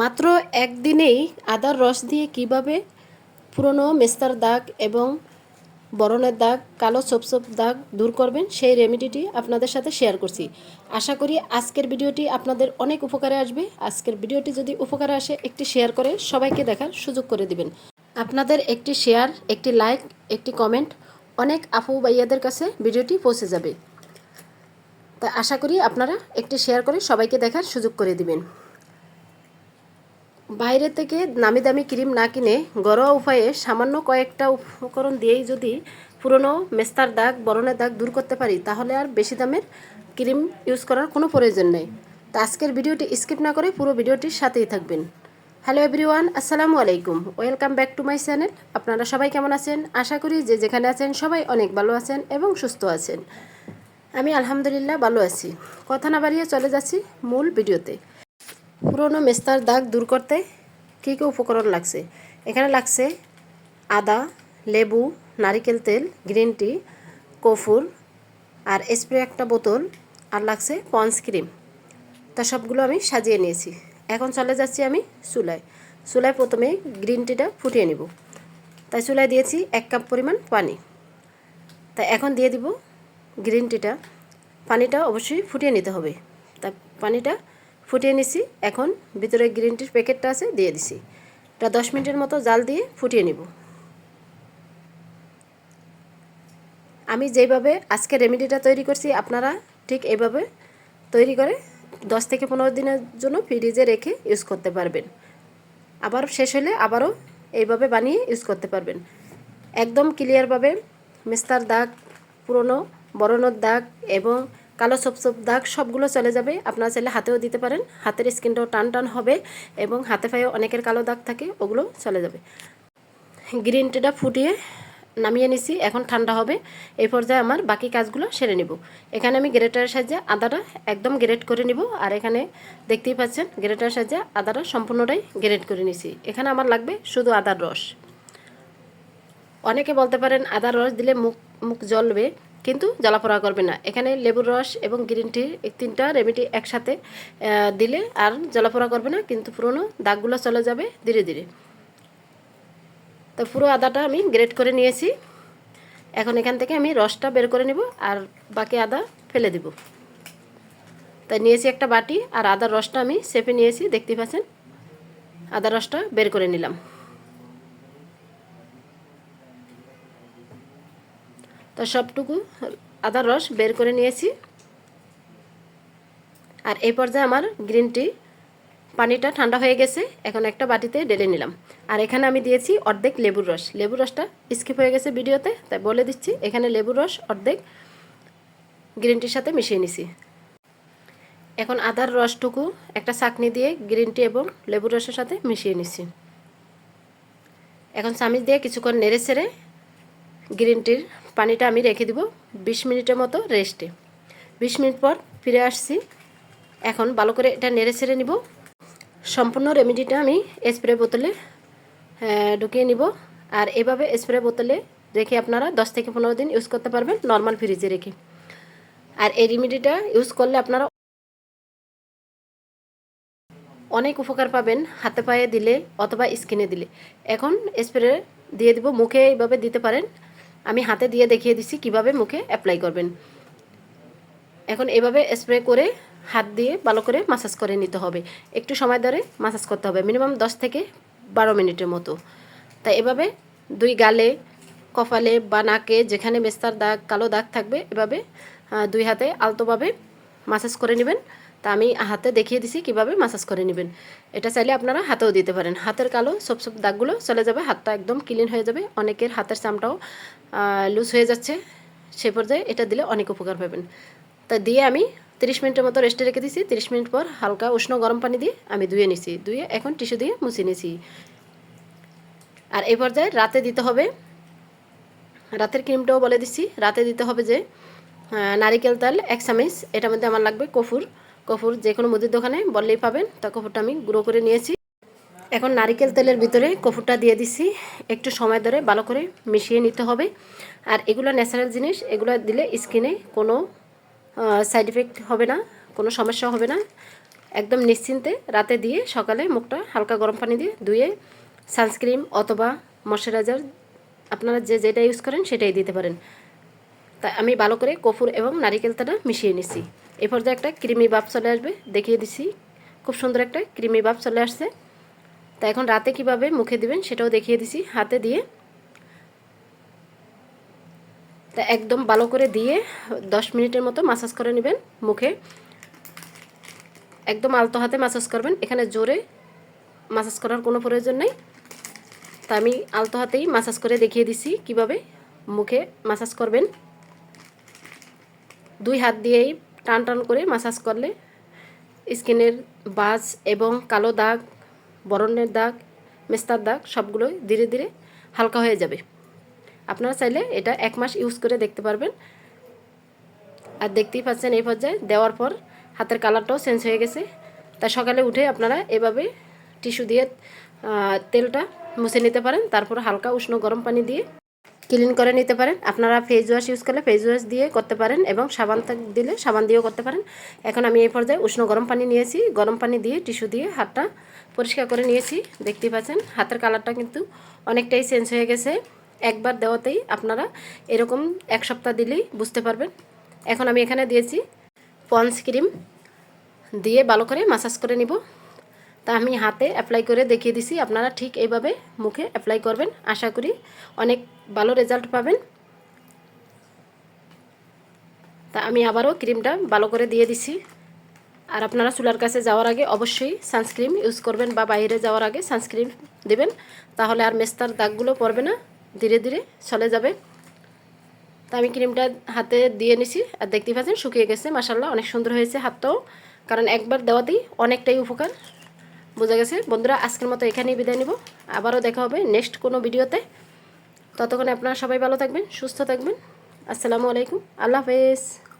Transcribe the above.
মাত্র একদিনেই আদার রস দিয়ে কীভাবে পুরনো মেস্তার দাগ এবং বরণের দাগ, কালো ছোপ দাগ দূর করবেন, সেই রেমেডিটি আপনাদের সাথে শেয়ার করছি। আশা করি আজকের ভিডিওটি আপনাদের অনেক উপকারে আসবে। আজকের ভিডিওটি যদি উপকারে আসে, একটি শেয়ার করে সবাইকে দেখার সুযোগ করে দিবেন। আপনাদের একটি শেয়ার, একটি লাইক, একটি কমেন্ট অনেক আপু ভাইয়াদের কাছে ভিডিওটি পৌঁছে যাবে। তা আশা করি আপনারা একটি শেয়ার করে সবাইকে দেখার সুযোগ করে দিবেন। বাইরে থেকে নামি দামি ক্রিম না কিনে ঘরোয়া উপায়ে সামান্য কয়েকটা উপকরণ দিয়েই যদি পুরনো মেস্তার দাগ, বরণের দাগ দূর করতে পারি, তাহলে আর বেশি দামের ক্রিম ইউজ করার কোনো প্রয়োজন নেই। তো আজকের ভিডিওটি স্কিপ না করে পুরো ভিডিওটির সাথেই থাকবেন। হ্যালো এভরিওয়ান, আসসালামু আলাইকুম। Welcome back to my channel. আপনারা সবাই কেমন আছেন? আশা করি যে যেখানে আছেন সবাই অনেক ভালো আছেন এবং সুস্থ আছেন। আমি আলহামদুলিল্লাহ ভালো আছি। কথা না বাড়িয়ে চলে যাচ্ছি মূল ভিডিওতে। পুরনো মেস্তার দাগ দূর করতে কী কী উপকরণ লাগছে? এখানে লাগছে আদা, লেবু, নারিকেল তেল, গ্রিন টি, কফুর আর স্প্রে একটা বোতল আর লাগছে পন্স ক্রিম। তা সবগুলো আমি সাজিয়ে নিয়েছি। এখন চলে যাচ্ছি আমি চুলায়। চুলায় প্রথমে গ্রিন টিটা ফুটিয়ে নিব। তাই চুলায় দিয়েছি এক কাপ পরিমাণ পানি। তাই এখন দিয়ে দিব গ্রিন টিটা। পানিটা অবশ্যই ফুটিয়ে নিতে হবে। তা পানিটা ফুটিয়ে নিছি। এখন ভিতরে গ্রিন টির প্যাকেটটা আছে, দিয়ে দিছি। এটা দশ মিনিটের মতো জাল দিয়ে ফুটিয়ে নিব। আমি যেভাবে আজকে রেমেডিটা তৈরি করছি, আপনারা ঠিক এইভাবে তৈরি করে দশ থেকে পনেরো দিনের জন্য ফ্রিজে রেখে ইউজ করতে পারবেন। আবার শেষ হলে আবারও এইভাবে বানিয়ে ইউজ করতে পারবেন। একদম ক্লিয়ারভাবে মেস্তার দাগ, পুরনো বরণের দাগ এবং কালো সব সপ দাগ সবগুলো চলে যাবে। আপনারা চাইলে হাতেও দিতে পারেন। হাতের স্কিনটাও টান টান হবে এবং হাতে পায়ে অনেকের কালো দাগ থাকে, ওগুলো চলে যাবে। গ্রিন টিটা ফুটিয়ে নামিয়ে নিছি, এখন ঠান্ডা হবে। এই পর্যায়ে আমার বাকি কাজগুলো সেরে নিব। এখানে আমি গ্রেটারের সাহায্যে আদাটা একদম গ্রেট করে নিব। আর এখানে দেখতেই পাচ্ছেন গ্রেটারের সাহায্যে আদাটা সম্পূর্ণটাই গ্রেট করে নিছি। এখানে আমার লাগবে শুধু আদার রস। অনেকে বলতে পারেন, আদার রস দিলে মুখ মুখ জ্বলবে। কিন্তু জ্বালাপোড়া করবে না। এখানে লেবুর রস এবং গ্রিন টি এই তিনটা রেমেডি একসাথে দিলে আর জ্বালাপোড়া করবে না, কিন্তু পুরনো দাগগুলো চলে যাবে ধীরে ধীরে। তো পুরো আদাটা আমি গ্রেট করে নিয়েছি। এখন এখান থেকে আমি রসটা বের করে নেব আর বাকি আদা ফেলে দিব। তাই নিয়েছি একটা বাটি আর আদার রসটা আমি সেপে নিয়েছি, দেখতে পাচ্ছেন? আদা রসটা বের করে নিলাম। সবটুকু আদার রস বের করে নিয়েছি। আর এই পর্যায়ে আমার গ্রিন টি পানিটা ঠান্ডা হয়ে গেছে, এখন একটা বাটিতে ঢেলে নিলাম। আর এখানে আমি দিয়েছি অর্ধেক লেবুর রস। লেবুর রসটা স্কিপ হয়ে গেছে ভিডিওতে, তাই বলে দিচ্ছি, এখানে লেবুর রস, অর্ধেক গ্রিন টির সাথে মিশিয়ে নিছি। এখন আদার রসটুকু একটা চাকনি দিয়ে গ্রিন টি এবং লেবুর রসের সাথে মিশিয়ে নিছি। এখন চামিচ দিয়ে কিছুক্ষণ নেড়ে ছেড়ে গ্রিন টির পানিটা আমি রেখে দিব বিশ মিনিটের মতো রেস্টে। বিশ মিনিট পর ফিরে আসছি। এখন ভালো করে এটা নেড়ে ছেড়ে নিব। সম্পূর্ণ রেমেডিটা আমি স্প্রে বোতলে ঢুকিয়ে নিব। আর এভাবে স্প্রে বোতলে রেখে আপনারা দশ থেকে পনেরো দিন ইউজ করতে পারবেন নর্মাল ফ্রিজে রেখে। আর এই রেমেডিটা ইউজ করলে আপনারা অনেক উপকার পাবেন হাতে পায়ে দিলে অথবা স্কিনে দিলে। এখন স্প্রে দিয়ে দিব, মুখে এইভাবে দিতে পারেন। আমি হাতে দিয়ে দেখিয়ে দিছি কীভাবে মুখে অ্যাপ্লাই করবেন। এখন এভাবে স্প্রে করে হাত দিয়ে ভালো করে মাসাজ করে নিতে হবে। একটু সময় ধরে মাসাজ করতে হবে মিনিমাম দশ থেকে বারো মিনিটের মতো। তাই এভাবে দুই গালে, কপালে বা নাকে যেখানে মেস্তার দাগ, কালো দাগ থাকবে, এভাবে দুই হাতে আলতোভাবে মাসাজ করে নেবেন। তা আমি হাতে দেখিয়ে দিছি কীভাবে মাসাজ করে নেবেন। এটা চাইলে আপনারা হাতেও দিতে পারেন। হাতের কালো সব সব দাগগুলো চলে যাবে, হাতটা একদম ক্লিন হয়ে যাবে। অনেকের হাতের চামটাও লুজ হয়ে যাচ্ছে, সে পর্যায়ে এটা দিলে অনেক উপকার পাবেন। তা দিয়ে আমি তিরিশ মিনিটের মতো রেস্টে রেখে দিছি। তিরিশ মিনিট পর হালকা উষ্ণ গরম পানি দিয়ে আমি ধুয়ে নিছি। ধুয়ে এখন টিস্যু দিয়ে মুছে নিছি। আর এই পর্যায়ে রাতে দিতে হবে, রাতের ক্রিমটাও বলে দিচ্ছি রাতে দিতে হবে যে নারিকেল তেল এক চামিচ এটার মধ্যে আমার লাগবে কফুর। কফুর যে কোনো মুদির দোকানে বললেই পাবেন। তা কফুরটা আমি গুঁড়ো করে নিয়েছি। এখন নারিকেল তেলের ভিতরে কফুরটা দিয়ে দিছি। একটু সময় ধরে ভালো করে মিশিয়ে নিতে হবে। আর এগুলো ন্যাচারাল জিনিস, এগুলো দিলে স্কিনে কোনো সাইড এফেক্ট হবে না, কোনো সমস্যা হবে না। একদম নিশ্চিন্তে রাতে দিয়ে সকালে মুখটা হালকা গরম পানি দিয়ে ধুয়ে সানস্ক্রিন অথবা ময়শ্চারাইজার আপনারা যে যেটা ইউজ করেন সেটাই দিতে পারেন। তাই আমি ভালো করে কফুর এবং নারিকেল তেলটা মিশিয়ে নিছি। এরপর পর্যায়ে একটা ক্রিমি ভাব চলে আসবে, দেখিয়ে দিছি। খুব সুন্দর একটা ক্রিমি ভাব চলে আসছে। তা এখন রাতে কীভাবে মুখে দিবেন সেটাও দেখিয়ে দিছি, হাতে দিয়ে। তা একদম ভালো করে দিয়ে দশ মিনিটের মতো মাসাজ করে নেবেন মুখে। একদম আলতো হাতে মাসাজ করবেন, এখানে জোরে মাসাজ করার কোনো প্রয়োজন নেই। তা আমি আলতো হাতেই মাসাজ করে দেখিয়ে দিছি কীভাবে মুখে মাসাজ করবেন। দুই হাত দিয়েই টান টান করে মাসাজ করলে স্কিনের বাজ এবং কালো দাগ বরণের দাগ, মেস্তার দাগ সবগুলোই ধীরে ধীরে হালকা হয়ে যাবে। আপনারা চাইলে এটা এক মাস ইউজ করে দেখতে পারবেন। আর দেখতেই পাচ্ছেন এই পর্যায়ে দেওয়ার পর হাতের কালারটাও চেঞ্জ হয়ে গেছে। তা সকালে উঠে আপনারা এভাবে টিস্যু দিয়ে তেলটা মুছে নিতে পারেন, তারপর হালকা উষ্ণ গরম পানি দিয়ে ক্লিন করে নিতে পারেন। আপনারা ফেস ওয়াশ ইউজ করলে ফেস ওয়াশ দিয়ে করতে পারেন এবং সাবান দিলে সাবান দিয়েও করতে পারেন। এখন আমি এই পর্যায়ে উষ্ণ গরম পানি নিয়েছি। গরম পানি দিয়ে টিস্যু দিয়ে হাতটা পরিষ্কার করে নিয়েছি, দেখতেই পাচ্ছেন। হাতের কালারটা কিন্তু অনেকটাই চেঞ্জ হয়ে গেছে। একবার দেওয়াতেই আপনারা এরকম এক সপ্তাহ দিলেই বুঝতে পারবেন। এখন আমি এখানে দিয়েছি পন্স ক্রিম। দিয়ে ভালো করে মাসাজ করে নিব। তা আমি হাতে অ্যাপ্লাই করে দেখিয়ে দিছি, আপনারা ঠিক এইভাবে মুখে অ্যাপ্লাই করবেন। আশা করি অনেক ভালো রেজাল্ট পাবেন। তা আমি আবারও ক্রিমটা ভালো করে দিয়ে দিছি। আর আপনারা চুলার কাছে যাওয়ার আগে অবশ্যই সানস্ক্রিম ইউজ করবেন বা বাইরে যাওয়ার আগে সানস্ক্রিন দেবেন। তাহলে আর মেস্তার দাগগুলো পড়বে না, ধীরে ধীরে চলে যাবে। তা আমি ক্রিমটা হাতে দিয়ে নিছি আর দেখতে পাচ্ছেন শুকিয়ে গেছে মাসাল্লাহ অনেক সুন্দর হয়েছে হাতটাও। কারণ একবার দেওয়াতেই অনেকটাই উপকার। বোঝা গেছে? বন্ধুরা, আজকের মতো এখানেই বিদায় নিব। আবারও দেখা হবে নেক্সট কোনো ভিডিওতে। ততক্ষণে আপনারা সবাই ভালো থাকবেন, সুস্থ থাকবেন। আসসালামু আলাইকুম। আল্লাহ হাফেজ।